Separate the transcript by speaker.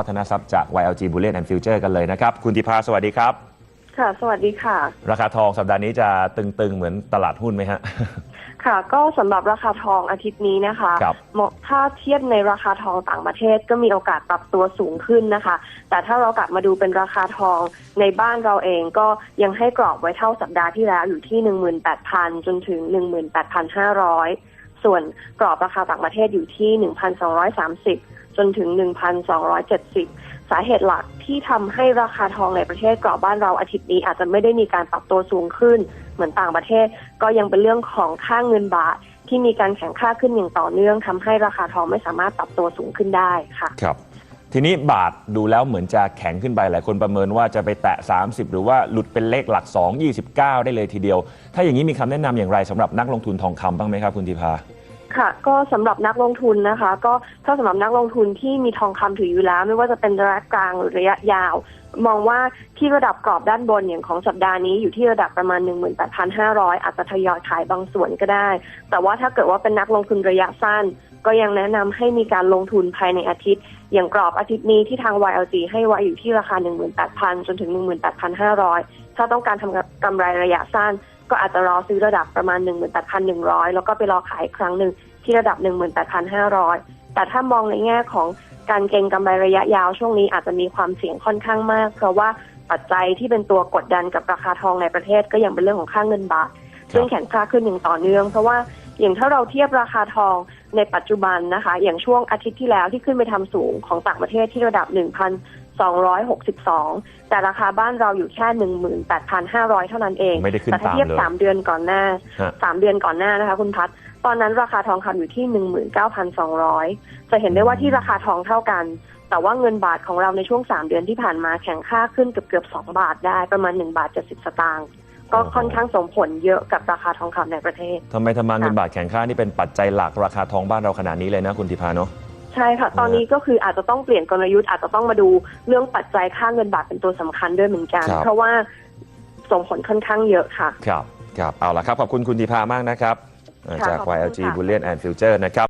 Speaker 1: วัฒนทรัพย์จาก YLG Bullion and Future กันเลยนะครับ คุณธิพาสวัสดีครับ
Speaker 2: ค่ะ สวัสดีค่ะ
Speaker 1: ราคาทองสัปดาห์นี้จะตึง ๆ เหมือนตลาดหุ้นไหมฮะ
Speaker 2: ค่ะ ก็สำหรับราคาทองอาทิตย์นี้นะคะ
Speaker 1: ครับ
Speaker 2: เหมาะถ้าเทียบในราคาทองต่างประเทศก็มีโอกาสปรับตัวสูงขึ้นนะคะ แต่ถ้าเรากลับมาดูเป็นราคาทองในบ้านเราเองก็ยังให้กรอบไว้เท่าสัปดาห์ที่แล้วอยู่ที่ 18,000 จนถึง 18,500 ส่วนกรอบราคาต่างประเทศอยู่ที่ 1,230 จนถึง 1,270 สาเหตุหลักที่ทำให้ราคาทองในประเทศกรอบบ้านเราอาทิตย์นี้ อาจจะไม่ได้มีการปรับตัวสูงขึ้น เหมือนต่างประเทศ ก็ยังเป็นเรื่องของค่าเงินบาทที่มีการแข่งค่าขึ้นอย่างต่อเนื่องทำให้ราคาทองไม่สามารถปรับตัวสูงขึ้นได้ค่ะ
Speaker 1: ครับทีนี้บาทดูแล้วเหมือนจะแข็งขึ้นไปหลายคนประเมินว่าจะไปแตะ 30 หรือว่าหลุดเป็นเลขหลัก 2 29 ได้เลยทีเดียว ถ้าอย่างนี้มีคำแนะนำอย่างไรสำหรับนักลงทุนทองคำบ้างไหมครับคุณธิพา
Speaker 2: ค่ะ ก็สำหรับนักลงทุนนะคะ ก็ถ้าสำหรับนักลงทุนที่มีทองคำถืออยู่แล้ว ไม่ว่าจะเป็นระยะกลางหรือระยะยาว มองว่าที่ระดับกรอบด้านบนอย่างของสัปดาห์นี้อยู่ที่ระดับประมาณ 18,500 อาจจะทยอยขายบางส่วนก็ได้ แต่ว่าถ้าเกิดว่าเป็นนักลงทุนระยะสั้น ก็ยังแนะนำให้มีการลงทุนภายในอาทิตย์ อย่างกรอบอาทิตย์นี้ที่ทาง YLG ให้ไว้อยู่ที่ราคา 18,000 จนถึง 18,500 ถ้าต้องการทำกำไรระยะสั้น ก็อาจจะรอซื้อระดับประมาณ 18,100 แล้วก็ไปรอขายครั้งหนึ่งที่ระดับ 18,500 แต่ถ้ามองในแง่ของการเก็งกำไรระยะยาวช่วงนี้อาจจะมีความเสี่ยงค่อนข้างมาก เพราะว่าปัจจัยที่เป็นตัวกดดันกับราคาทองในประเทศก็ยังเป็นเรื่องของค่าเงินบาทซึ่งแข็งค่าขึ้นอย่างต่อเนื่อง เพราะว่าอย่างถ้าเราเทียบราคาทองในปัจจุบันนะคะ อย่างช่วงอาทิตย์ที่แล้วที่ขึ้นไปทำสูงของต่างประเทศที่ระดับ 1,262 แต่ราคาบ้านเราอยู่แค่ 18,500 เท่านั้นเอง
Speaker 1: ไม่ได้ขึ้น
Speaker 2: แต่ถ้า
Speaker 1: ตาม
Speaker 2: เทียบ
Speaker 1: เลย
Speaker 2: สามเดือนก่อนหน้า
Speaker 1: ฮะ
Speaker 2: สามเดือนก่อนหน้านะคะ คุณพัฒตอนนั้นราคาทองคำอยู่ที่หนึ่งหมื่นเก้าพันสองร้อยจะเห็นได้ว่าที่ราคาทองเท่ากัน แต่ว่าเงินบาทของเราในช่วงสามเดือนที่ผ่านมาแข็งค่าขึ้นเกือบเกือบสองบาทได้ประมาณหนึ่งบาทเจ็ดสิบสตางค์ก็ค่อนข้างส่งผลเยอะกับราคาทองคำในประเทศ
Speaker 1: ทำไมทำไมเงินบาทแข็งค่านี่เป็นปัจจัยหลักราคาทองบ้านเราขนาดนี้เลยนะคุณธิพาเนาะ
Speaker 2: ใช่ค่ะ ตอนนี้ก็คืออาจจะต้องเปลี่ยนกลยุทธ์อาจจะต้องมาดูเรื่องปัจจัยค่าเงินบาทเป็นตัวสำคัญด้วยเหมือนกัน
Speaker 1: ครับ
Speaker 2: เพราะว่าส่งผลค่อนข้างเยอะค่ะ
Speaker 1: ครับครับเอาละครับ ขอบคุณคุณธิพามากนะครับเอ่อ
Speaker 2: ค่ะ
Speaker 1: จาก
Speaker 2: ขอบคุณ
Speaker 1: YLG
Speaker 2: ค่ะ
Speaker 1: Bullion and Future นะครับ